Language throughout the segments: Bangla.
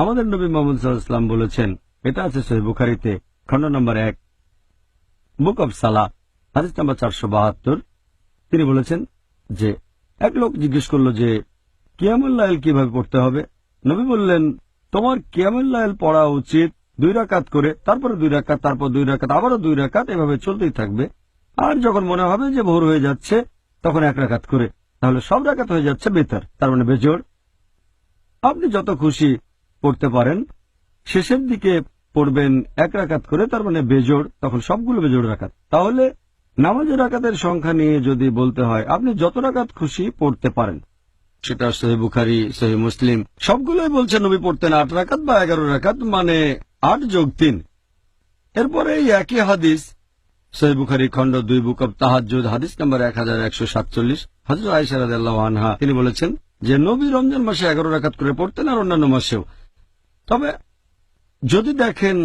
আমাদের নবী মোহাম্মদ সাল্লাম বলেছেন, এটা আছে সহি বুখারিতে, খণ্ড নম্বর এক, বুক অব সালা হাদিস নাম্বার চারশো বাহাত্তর। তিনি বলেছেন যে, এক লোক জিজ্ঞেস করল যে কিয়ামুল্লাহ কীভাবে পড়তে হবে? নবী বললেন, তোমার কিয়ামুল্লাহ পড়া উচিত দুই রাকাত করে, তারপরে দুই রাকাত, তারপর দুই রাকাত, আবারও দুই রাকাত, এভাবে চলতেই থাকবে। আর যখন মনে হবে যে ভোর হয়ে যাচ্ছে, তখন এক রাকাত করে। তাহলে সব রাকাত হয়ে যাচ্ছে বেতার, তার মানে বেজোড়। আপনি যত খুশি পড়তে পারেন। শেষের দিকে পড়বেন এক রাকাত করে, তার মানে বেজোড়, তখন সবগুলো বেজোড় রাকাত। তাহলে নামাজের রাকাতের সংখ্যা নিয়ে যদি বলতে হয়, আপনি যত রাকাত খুশি পড়তে পারেন। সেটা সহি বুখারি, সহি মুসলিম, সবগুলোই বলছে নবী পড়তেন আট রাকাত বা এগারো রাকাত মানে আট যোগ তিন। এরপরে এই একই হাদিস, সহি বুখারি খণ্ড দুই বুক অব তাহাজুদ হাদিস নম্বর এক হাজার একশো সাতচল্লিশ হজরত আইসারাদ আনহা, তিনি বলেছেন যে, নবী রমজান মাসে এগারো রাকাত করে পড়তেন আর অন্যান্য মাসেও। তবে যদি দেখেন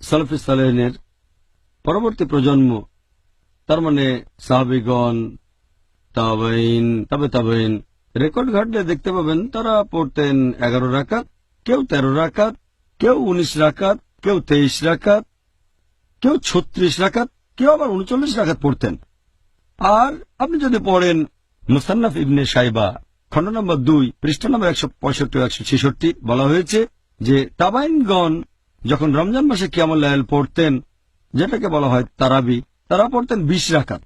সলফি সালেহিনের পরবর্তী প্রজন্ম, তার মানে সাহাবিগণ তাবাইন তবে তাবাইন রেকর্ড ঘাটলে দেখতে পাবেন তারা পড়তেন এগারো রাকাত, কেউ তেরো রাকাত, কেউ উনিশ রাকাত, কেউ তেইশ রাকাত, কেউ ছত্রিশ রাকাত, কেউ আবার উনচল্লিশ রাকাত পড়তেন। আর আপনি যদি পড়েন মুসান্নাফ ইবনে সাইবা খণ্ড নম্বর দুই, পৃষ্ঠা নম্বর একশো পঁয়ষট্টি একশো ছেষট্টি, বলা হয়েছে যে তাবাইনগণ যখন রমজান মাসে কিয়ামুল্লাহ পড়তেন, যেটাকে বলা হয় তারাবি, তারা পড়তেন বিশ রাকাত।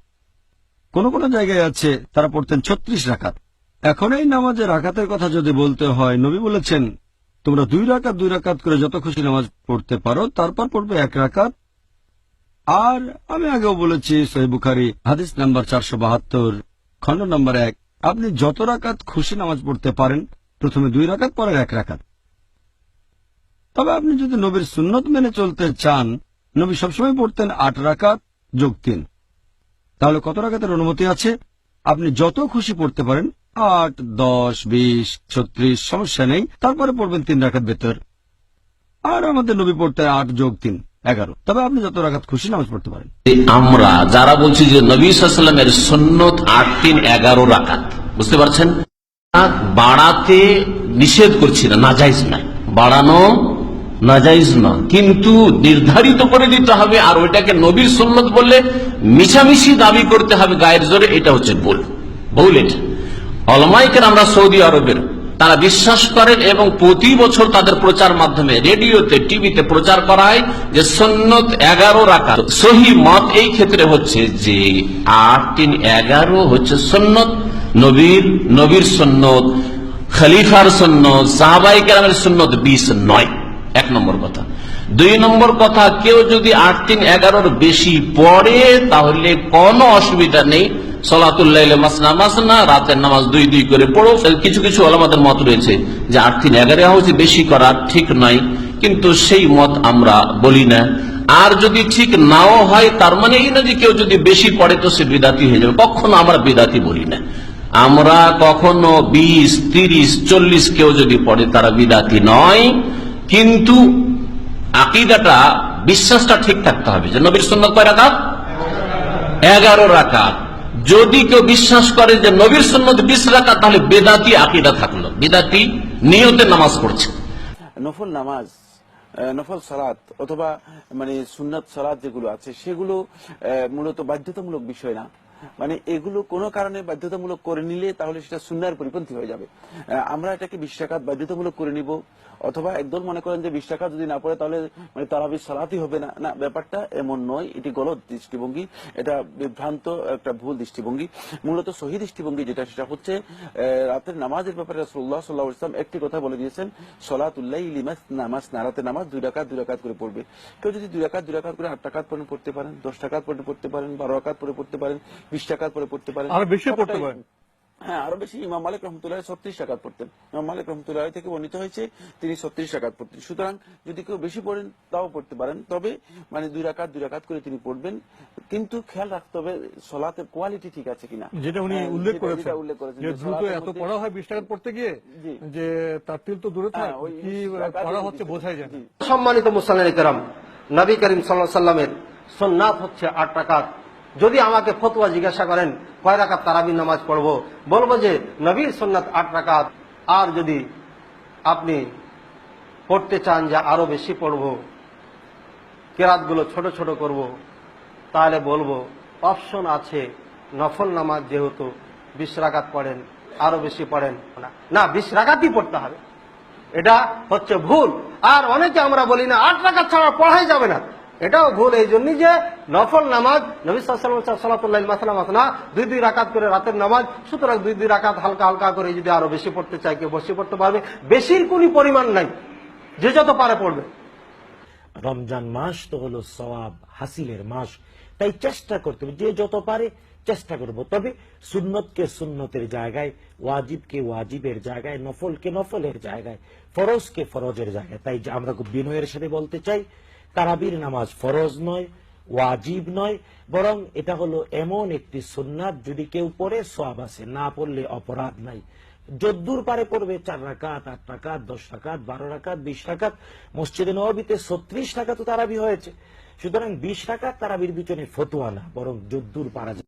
কোন কোন জায়গায় আছে, তারা পড়তেন ছত্রিশ রাকাত। এখন এই নামাজের রাকাতের কথা যদি বলতে হয়, নবী বলেছেন, তোমরা দুই রাকাত দুই রাকাত করে যত খুশি নামাজ পড়তে পারো, তারপর পড়বে এক রাকাত। আর আমি আগেও বলেছি সহি বুখারি, হাদিস নাম্বার চারশো বাহাত্তর, খণ্ড নম্বর এক, আপনি যত রাকাত খুশি নামাজ পড়তে পারেন, প্রথমে দুই রাকাত, পরে এক রাকাত। তবে আপনি যদি নবীর সুন্নত মেনে চলতে চান, নবী সবসময় পড়তেন আট রাকাত যোগ তিন। তাহলে কত রাকাতের অনুমতি আছে? আপনি যত খুশি পড়তে পারেন, আট, দশ, বিশ, ছত্রিশ, সমস্যা নেই, তারপরে পড়বেন তিন রাখাত ভেতর। আর আমাদের নবী পড়তে আট যোগ তিন, এগারো। তবে আপনি যত রাখাত খুশি নামাজ পড়তে পারেন। আমরা যারা বলছি যে নবী সাল্লামের সন্ন্যত আট, তিন, এগারো রাখাত বুঝতে পারছেন? বাড়াতে নিষেধ করছি না নাজাইজ না বাড়ানো নাজাইজ না। কিন্তু নির্ধারিত করে দিতে হবে আর ওইটাকে নবীর সন্ন্যত বললে মিশামিশি দাবি করতে হবে গায়ের জোরে, এটা হচ্ছে ভুল। ভুল এটা। অলমাইকের আমরা সৌদি আরবের, তারা বিশ্বাস করেন এবং প্রতি বছর তাদের প্রচার মাধ্যমে রেডিওতে, টিভিতে প্রচার করা হয় যে সন্ন্যত এগারো রাখা সহি মত এই ক্ষেত্রে হচ্ছে যে আট তিন এগারো হচ্ছে সন্ন্যত নবীর নবীর সন্ন্যত খলিফার সন্ন্যত সাহাবাই কেরামের সন্ন্যত বিশ নয়। এক নম্বর কথা। দুই নম্বর কথা, কেউ যদি আট তিন এগারোর বেশি পড়ে, তাহলে কোনো অসুবিধা নেই। আর যদি ঠিক নাও হয়, তার মানে এই না যে কেউ যদি বেশি পড়ে তো সে বিদাতি হয়ে যাবে। কখনো আমরা বিদাতি বলি না। আমরা কখনো বিশ, তিরিশ, চল্লিশ কেউ যদি পড়ে, তারা বিদাতি নয়। কিন্তু আকিদাটা, বিশ্বাসটা ঠিক থাকতে হবে যে নবীর সুন্নত কয় রাকাত? এগারো রাকাত। যদি কেউ বিশ্বাস করে যে নবীর সুন্নত বিশ রাকাত, তাহলে বেদাতি আকিদা থাকল। বেদাতি নিয়তে নামাজ পড়ছে। নফল নামাজ নফল সালাত অথবা মানে সুন্নাত সালাত যেগুলো আছে, সেগুলো মূলত বাধ্যতামূলক বিষয় না। মানে এগুলো কোনো কারণে বাধ্যতামূলক করে নিলে তাহলে সেটা সুন্নার পরিপন্থী হয়ে যাবে। আমরা এটাকে বিশ বাধ্যতামূলক করে নিব, অথবা একদল মনে করেন যে বিশ যদি না পড়ে তাহলে মানে তারাবি সালাতই হবে না। না, ব্যাপারটা এমন নয়, এটি গলত দৃষ্টিভঙ্গি, এটা বিভ্রান্ত একটা ভুল দৃষ্টিভঙ্গি। মূলত সহি দৃষ্টিভঙ্গি যেটা, সেটা হচ্ছে রাতের নামাজের ব্যাপারে রাসূলুল্লাহ সাল্লাল্লাহু আলাইহি একটি কথা বলে দিয়েছেন সলাতুল্লাহি লিমাস নামাজ, না রাতের নামাজ দুই রাকাত দুই রাকাত করে পড়বে। কেউ যদি দুই রাকাত দুই রাকাত করে আট টাকাত পড়তে পারেন, দশ টাকাত পড়তে পারেন, বারো রাকাত পরে পড়তে পারেন বিশ টাকাত পরে পড়তে পারেন। আরও বেশি পড়তে পারেন। হ্যাঁ আরও বেশি। ইমাম মালিক রহমতুল্লাহ ছত্রিশ টাকাত পড়তেন। ইমাম মালিক রহমতুল্লাহ থেকে বর্ণিত হয়েছে তিনি ছত্রিশ টাকাত পড়তেন। সুতরাং যদি কেউ বেশি পড়েন তাও পড়তে পারেন। তবে মানে দুই রাকাত দুই রাকাত করে তিনি পড়বেন। কিন্তু খেয়াল রাখতে হবে সলাতের কোয়ালিটি ঠিক আছে কিনা। যেটা উনি হ্যাঁ, উল্লেখ করেছেন উল্লেখ করেছেন যে দ্রুত এত পড়া হয় বিশ টাকা পড়তে গিয়ে যে তার তিল তো দূরে থাক হ্যাঁ, ওই কি পড়া হচ্ছে বোঝাই যায় সম্মানিত মুসলাম কেরাম নবী করিম সাল্লাহ সাল্লামের সন্ন্যাত হচ্ছে আট রাকাত। যদি আমাকে ফতুয়া জিজ্ঞাসা করেন, কয় রাকাত তারাবি নামাজ পড়ব? বলব যে, নবীর সন্ন্যাত আট রাকাত। আর যদি আপনি পড়তে চান যে আরও বেশি পড়ব, কেরাতগুলো ছোট ছোট করব, তাহলে বলব, অপশন আছে, নফল নামাজ যেহেতু বিশ রাকাত পড়েন, আরও বেশি পড়েন। না না, বিশ রাকাতই পড়তে হবে। এটা হচ্ছে ভুল। আর অনেকে আমরা বলি না, আট রাকাত ছাড়া পড়াই যাবে না। এটাও ভুল, এই জন্যই যে নফল নামাজ, নবী দুই দুই রাকাত করে রাতের নামাজ, সুতরাং দুই দুই রাকাত হালকা হালকা করে যদি আরও বেশি পড়তে চাই কেউ বসে পড়তে পারবে। বেশির কোন পরিমাণ নাই, যে যত পারে পড়বে। রমজান মাস তো হলো সওয়াব, হাসিলের মাস। তাই চেষ্টা করতে হবে, যে যত পারে চেষ্টা করব। তবে সুন্নতকে সুন্নতের জায়গায়, ওয়াজিবকে ওয়াজিবের জায়গায়, নফলকে নফলের জায়গায়, ফরজকে ফরজের জায়গায়। তাই আমরা খুব বিনয়ের সাথে বলতে চাই তারাবির নামাজ ফরজ নয়, ওয়াজিব নয়, বরং এটা হলো এমন একটি সুন্নাত যদি কেউ পড়ে সব আছে। না পড়লে অপরাধ নাই। যদ্দূর পারে পড়বে, চার রাকাত, আট রাকাত, দশ রাকাত, বারো রাকাত, বিশ রাকাত, মসজিদে নবীতে ছত্রিশ টাকা তো তারাবি হয়েছে। সুতরাং বিশ রাকাত তারাবির পিছনে ফতুয়া না, বরং যদ্দূর পারা যায়।